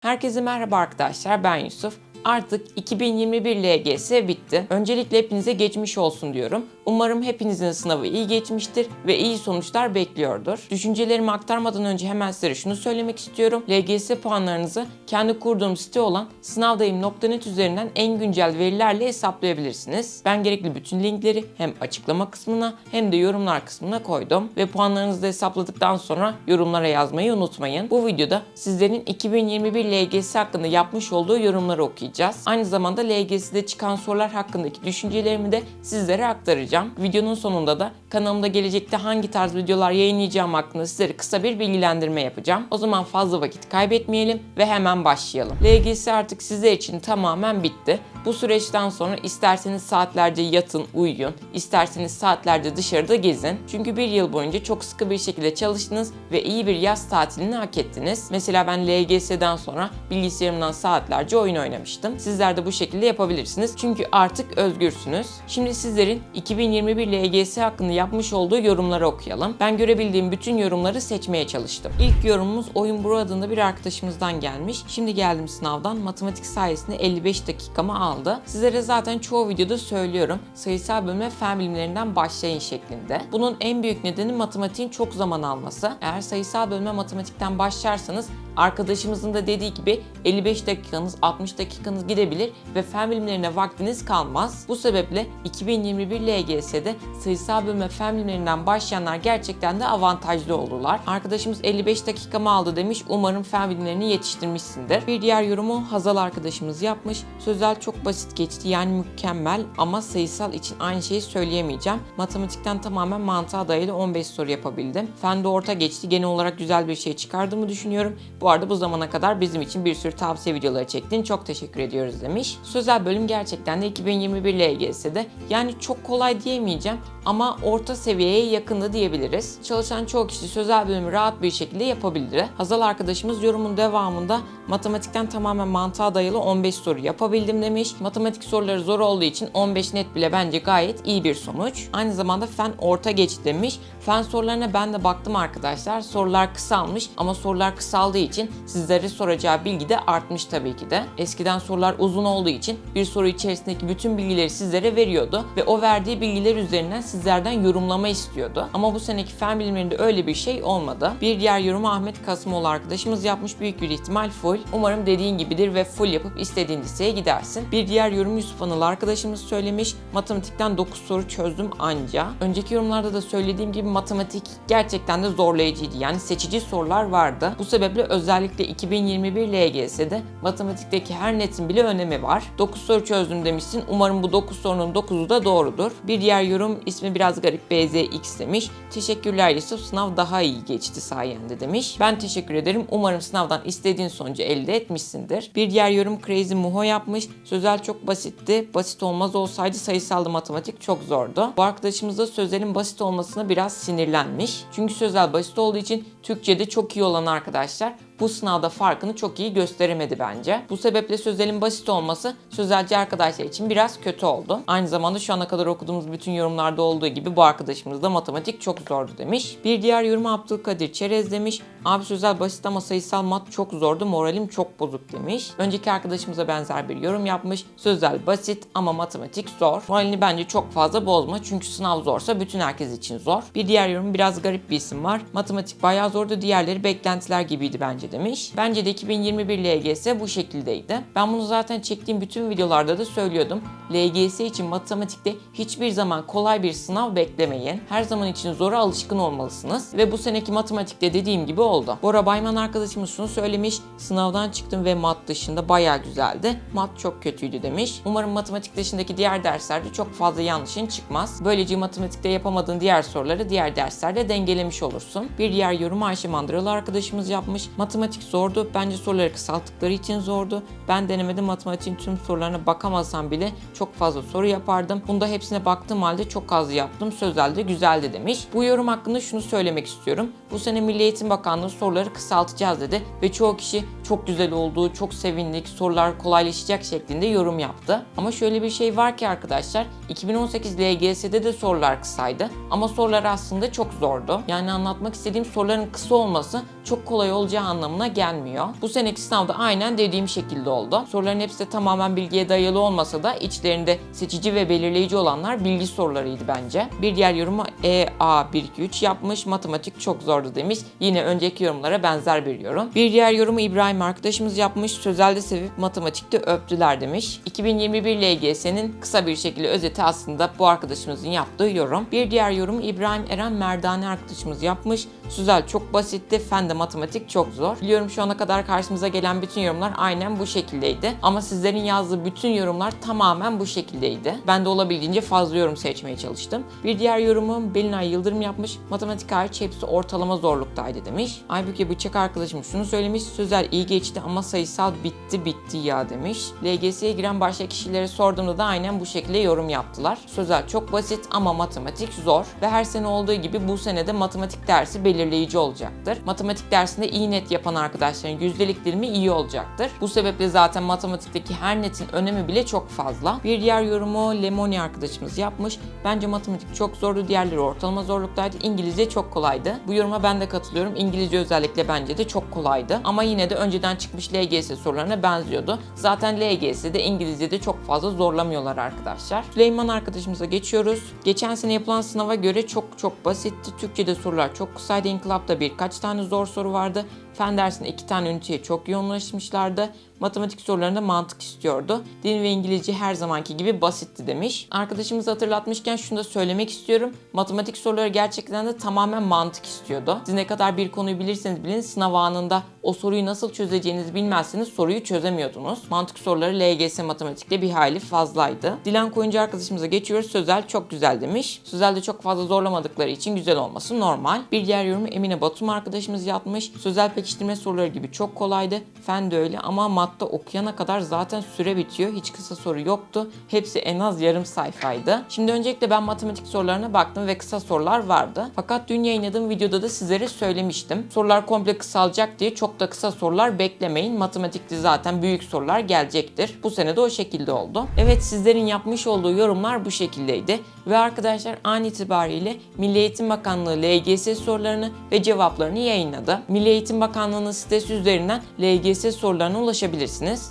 Herkese merhaba arkadaşlar ben Yusuf. Artık 2021 LGS bitti. Öncelikle hepinize geçmiş olsun diyorum. Umarım hepinizin sınavı iyi geçmiştir ve iyi sonuçlar bekliyordur. Düşüncelerimi aktarmadan önce hemen size şunu söylemek istiyorum. LGS puanlarınızı kendi kurduğum site olan sınavdayım.net üzerinden en güncel verilerle hesaplayabilirsiniz. Ben gerekli bütün linkleri hem açıklama kısmına hem de yorumlar kısmına koydum ve puanlarınızı da hesapladıktan sonra yorumlara yazmayı unutmayın. Bu videoda sizlerin 2021 LGS hakkında yapmış olduğu yorumları okuyacağız. Aynı zamanda LGS'de çıkan sorular hakkındaki düşüncelerimi de sizlere aktaracağım. Videonun sonunda da kanalımda gelecekte hangi tarz videolar yayınlayacağım hakkında sizlere kısa bir bilgilendirme yapacağım. O zaman fazla vakit kaybetmeyelim ve hemen başlayalım. LGS artık sizler için tamamen bitti. Bu süreçten sonra isterseniz saatlerce yatın, uyuyun, isterseniz saatlerce dışarıda gezin. Çünkü bir yıl boyunca çok sıkı bir şekilde çalıştınız ve iyi bir yaz tatilini hak ettiniz. Mesela ben LGS'den sonra bilgisayarımdan saatlerce oyun oynamıştım. Sizler de bu şekilde yapabilirsiniz. Çünkü artık özgürsünüz. Şimdi sizlerin 2021 LGS hakkında yapmış olduğu yorumları okuyalım. Ben görebildiğim bütün yorumları seçmeye çalıştım. İlk yorumumuz Oyun Bro adında bir arkadaşımızdan gelmiş. Şimdi geldim sınavdan. Matematik sayesinde 55 dakikamı aldı. Sizlere zaten çoğu videoda söylüyorum. Sayısal bölüme fen bilimlerinden başlayın şeklinde. Bunun en büyük nedeni matematiğin çok zaman alması. Eğer sayısal bölüme matematikten başlarsanız arkadaşımızın da dediği gibi 55 dakikanız, 60 dakikanız gidebilir ve fen bilimlerine vaktiniz kalmaz. Bu sebeple 2021 LGS'de sayısal bölüme fen bilimlerinden başlayanlar gerçekten de avantajlı oldular. Arkadaşımız 55 dakikamı aldı demiş. Umarım fen bilimlerini yetiştirmişsindir. Bir diğer yorumu Hazal arkadaşımız yapmış. Sözel çok basit geçti yani mükemmel ama sayısal için aynı şeyi söyleyemeyeceğim. Matematikten tamamen mantığa dayalı 15 soru yapabildim. Fende orta geçti. Genel olarak güzel bir şey çıkardığımı düşünüyorum. Bu arada bu zamana kadar bizim için bir sürü tavsiye videoları çektin. Çok teşekkür ediyoruz demiş. Sözel bölüm gerçekten de 2021 LGS'de yani çok kolay diyemeyeceğim ama orta seviyeye yakındı diyebiliriz. Çalışan çoğu kişi sözel bölümü rahat bir şekilde yapabilir. Hazal arkadaşımız yorumun devamında matematikten tamamen mantığa dayalı 15 soru yapabildim demiş. Matematik soruları zor olduğu için 15 net bile bence gayet iyi bir sonuç. Aynı zamanda fen orta geç demiş. Fen sorularına ben de baktım arkadaşlar. Sorular kısalmış ama sorular kısaldığı için sizlere soracağı bilgi de artmış tabii ki de. Eskiden sorular uzun olduğu için bir soru içerisindeki bütün bilgileri sizlere veriyordu ve o verdiği bilgiler üzerinden sizlerden yorumlama istiyordu. Ama bu seneki fen bilimlerinde öyle bir şey olmadı. Bir diğer yorumu Ahmet Kasımoğlu arkadaşımız yapmış büyük bir ihtimal full. Umarım dediğin gibidir ve full yapıp istediğin liseye gidersin. Bir diğer yorum Yusuf Anıl arkadaşımız söylemiş. Matematikten 9 soru çözdüm anca. Önceki yorumlarda da söylediğim gibi matematik gerçekten de zorlayıcıydı. Yani seçici sorular vardı. Bu sebeple özellikle 2021 LGS'de matematikteki her netin bile önemi var. 9 soru çözdüm demişsin. Umarım bu 9 sorunun 9'u da doğrudur. Bir diğer yorum ismi biraz garip BZX demiş. Teşekkürler Yusuf sınav daha iyi geçti sayende demiş. Ben teşekkür ederim. Umarım sınavdan istediğin sonucu elde etmişsindir. Bir diğer yorum Crazy Muho yapmış. Sözel çok basitti. Basit olmaz olsaydı sayısalda matematik çok zordu. Bu arkadaşımız da sözelin basit olmasına biraz sinirlenmiş. Çünkü sözel basit olduğu için Türkçe'de çok iyi olan arkadaşlar bu sınavda farkını çok iyi gösteremedi bence. Bu sebeple sözelin basit olması sözelci arkadaşlar için biraz kötü oldu. Aynı zamanda şu ana kadar okuduğumuz bütün yorumlarda olduğu gibi bu arkadaşımız da matematik çok zordu demiş. Bir diğer yorum Abdülkadir Çerez demiş. Abi sözel basit ama sayısal mat çok zordu. Moralim çok bozuk demiş. Önceki arkadaşımıza benzer bir yorum yapmış. Sözel basit ama matematik zor. Moralini bence çok fazla bozma. Çünkü sınav zorsa bütün herkes için zor. Bir diğer yorum biraz garip bir isim var. Matematik bayağı zordu. Diğerleri beklentiler gibiydi bence demiş. Bence de 2021 LGS bu şekildeydi. Ben bunu zaten çektiğim bütün videolarda da söylüyordum. LGS için matematikte hiçbir zaman kolay bir sınav beklemeyin. Her zaman için zora alışkın olmalısınız. Ve bu seneki matematikte dediğim gibi oldu. Bora Bayman arkadaşımız şunu söylemiş. Sınavdan çıktım ve mat dışında bayağı güzeldi. Mat çok kötüydü demiş. Umarım matematik dışındaki diğer derslerde çok fazla yanlışın çıkmaz. Böylece matematikte yapamadığın diğer soruları diğer derslerde dengelemiş olursun. Bir diğer yorum Ayşe Mandıralı arkadaşımız yapmış. Matematik zordu. Bence soruları kısalttıkları için zordu. Ben denemedim matematiğin tüm sorularına bakamasam bile çok fazla soru yapardım. Bunda hepsine baktığım halde çok az yaptım. Sözelde güzeldi demiş. Bu yorum hakkında şunu söylemek istiyorum. Bu sene Milli Eğitim Bakanlığı soruları kısaltacağız dedi ve çoğu kişi çok güzel oldu, çok sevindik, sorular kolaylaşacak şeklinde yorum yaptı. Ama şöyle bir şey var ki arkadaşlar, 2018 LGS'de de sorular kısaydı ama sorular aslında çok zordu. Yani anlatmak istediğim soruların kısa olması çok kolay olacağı anlamına gelmiyor. Bu seneki sınavda aynen dediğim şekilde oldu. Soruların hepsi de tamamen bilgiye dayalı olmasa da içlerinde seçici ve belirleyici olanlar bilgi sorularıydı bence. Bir diğer yorumu E, A, 1, 2, 3 yapmış. Matematik çok zordu demiş. Yine önceki yorumlara benzer bir yorum. Bir diğer yorumu İbrahim arkadaşımız yapmış. Sözelde sevip matematikte öptüler demiş. 2021 LGS'nin kısa bir şekilde özeti aslında bu arkadaşımızın yaptığı yorum. Bir diğer yorumu İbrahim Eren Merdane arkadaşımız yapmış. Sözel çok basitti. Fen de matematik çok zor. Biliyorum şu ana kadar karşımıza gelen bütün yorumlar aynen bu şekildeydi. Ama sizlerin yazdığı bütün yorumlar tamamen bu şekildeydi. Ben de olabildiğince fazla yorum seçmeye çalıştım. Bir diğer yorumum Belinay Yıldırım yapmış. Matematik hariç hepsi ortalama zorluktaydı demiş. Aybüke Bıçak arkadaşım şunu söylemiş. Sözel iyi geçti ama sayısal bitti bitti ya demiş. LGS'ye giren başka kişilere sorduğumda da aynen bu şekilde yorum yaptılar. Sözel çok basit ama matematik zor. Ve her sene olduğu gibi bu sene de matematik dersi belirleyici olacaktır. Matematik dersinde iyi net yapan arkadaşların yüzdelik dilimi iyi olacaktır. Bu sebeple zaten matematikteki her netin önemi bile çok fazla. Bir diğer yorumu Lemoni arkadaşımız yapmış. Bence matematik çok zordu, diğerleri ortalama zorluktaydı. İngilizce çok kolaydı. Bu yoruma ben de katılıyorum. İngilizce özellikle bence de çok kolaydı. Ama yine de önceden çıkmış LGS sorularına benziyordu. Zaten LGS'de İngilizce'de çok fazla zorlamıyorlar arkadaşlar. Süleyman arkadaşımıza geçiyoruz. Geçen sene yapılan sınava göre çok çok basitti. Türkçe'de sorular çok kısaydı. İnkılap'ta birkaç tane zor soru vardı. Fen dersinde iki tane üniteye çok yoğunlaşmışlardı. Matematik sorularında mantık istiyordu. Din ve İngilizce her zamanki gibi basitti demiş. Arkadaşımız hatırlatmışken şunu da söylemek istiyorum. Matematik soruları gerçekten de tamamen mantık istiyordu. Siz ne kadar bir konuyu bilirseniz bilin sınav anında o soruyu nasıl çözeceğinizi bilmezseniz soruyu çözemiyordunuz. Mantık soruları LGS matematikte bir hayli fazlaydı. Dilan Koyuncu arkadaşımıza geçiyoruz. Sözel çok güzel demiş. Sözel'de çok fazla zorlamadıkları için güzel olması normal. Bir diğer yorumu Emine Batum arkadaşımız yapmış. Sözel pekiştirme soruları gibi çok kolaydı. Fen de öyle ama matta okuyana kadar zaten süre bitiyor. Hiç kısa soru yoktu. Hepsi en az yarım sayfaydı. Şimdi öncelikle ben matematik sorularına baktım ve kısa sorular vardı. Fakat dün yayınladığım videoda da sizlere söylemiştim. Sorular komple kısalacak diye çok da kısa sorular beklemeyin. Matematikte zaten büyük sorular gelecektir. Bu sene de o şekilde oldu. Evet sizlerin yapmış olduğu yorumlar bu şekildeydi. Ve arkadaşlar an itibariyle Milli Eğitim Bakanlığı LGS sorularını ve cevaplarını yayınladı. Milli Eğitim Bakanlığı'nın sitesi üzerinden LGS sorularına ulaşabilirsiniz.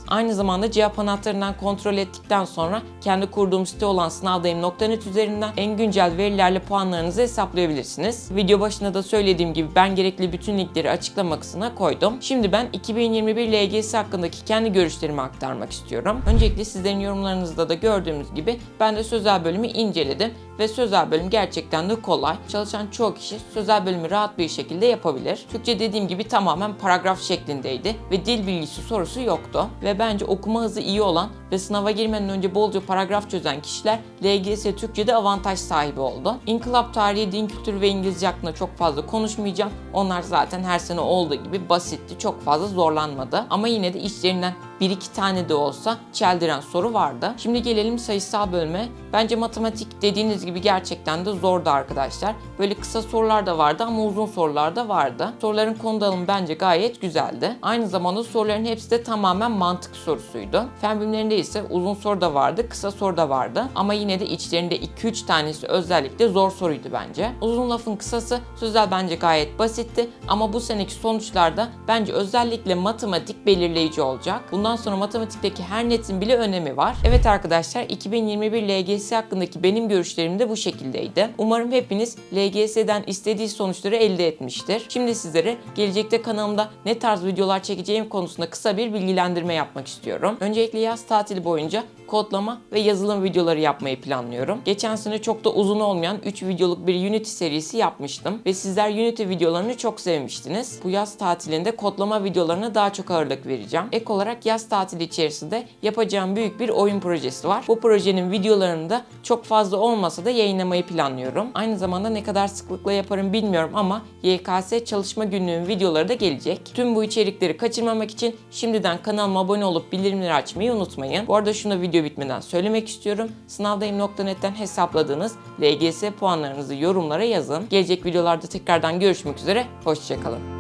Aynı zamanda cevap anahtarından kontrol ettikten sonra kendi kurduğum site olan sınavdayım.net üzerinden en güncel verilerle puanlarınızı hesaplayabilirsiniz. Video başında da söylediğim gibi ben gerekli bütün linkleri açıklama kısmına koydum. Şimdi ben 2021 LGS hakkındaki kendi görüşlerimi aktarmak istiyorum. Öncelikle sizlerin yorumlarınızda da gördüğümüz gibi ben de sözel bölümü inceledim ve sözel bölüm gerçekten de kolay. Çalışan çoğu kişi sözel bölümü rahat bir şekilde yapabilir. Türkçe dediğim gibi tamamen paragraf şeklindeydi ve dil bilgisi sorusu yoktu. Ve bence okuma hızı iyi olan ve sınava girmeden önce bolca paragraf çözen kişiler LGS Türkçe'de avantaj sahibi oldu. İnkılap tarihi, din kültürü ve İngilizce hakkında çok fazla konuşmayacağım. Onlar zaten her sene olduğu gibi basitti, çok fazla zorlanmadı. Ama yine de içlerinden bir iki tane de olsa çeldiren soru vardı. Şimdi gelelim sayısal bölüme. Bence matematik dediğiniz gibi gerçekten de zordu arkadaşlar. Böyle kısa sorular da vardı ama uzun sorular da vardı. Soruların konu dağılımı bence gayet güzeldi. Aynı zamanda soruların hepsi de tamamen mantık sorusuydu. Fen bilimlerinde ise uzun soru da vardı, kısa soru da vardı. Ama yine de içlerinde 2-3 tanesi özellikle zor soruydu bence. Uzun lafın kısası sözel bence gayet basitti ama bu seneki sonuçlarda bence özellikle matematik belirleyici olacak. Bundan sonra matematikteki her netin bile önemi var. Evet arkadaşlar 2021 LGS hakkındaki benim görüşlerim de bu şekildeydi. Umarım hepiniz LGS'den istediği sonuçları elde etmiştir. Şimdi sizlere gelecekte kanalımda ne tarz videolar çekeceğim konusunda kısa bir bilgilendirme yapmak istiyorum. Öncelikle yaz tatili boyunca kodlama ve yazılım videoları yapmayı planlıyorum. Geçen sene çok da uzun olmayan 3 videoluk bir Unity serisi yapmıştım ve sizler Unity videolarını çok sevmiştiniz. Bu yaz tatilinde kodlama videolarına daha çok ağırlık vereceğim. Ek olarak yaz tatili içerisinde yapacağım büyük bir oyun projesi var. Bu projenin videolarını da çok fazla olmasa da yayınlamayı planlıyorum. Aynı zamanda ne kadar sıklıkla yaparım bilmiyorum ama YKS çalışma günlüğün videoları da gelecek. Tüm bu içerikleri kaçırmamak için şimdiden kanalıma abone olup bildirimleri açmayı unutmayın. Bu arada şunu video bitmeden söylemek istiyorum. Sınavdayım.net'ten hesapladığınız LGS puanlarınızı yorumlara yazın. Gelecek videolarda tekrardan görüşmek üzere. Hoşçakalın.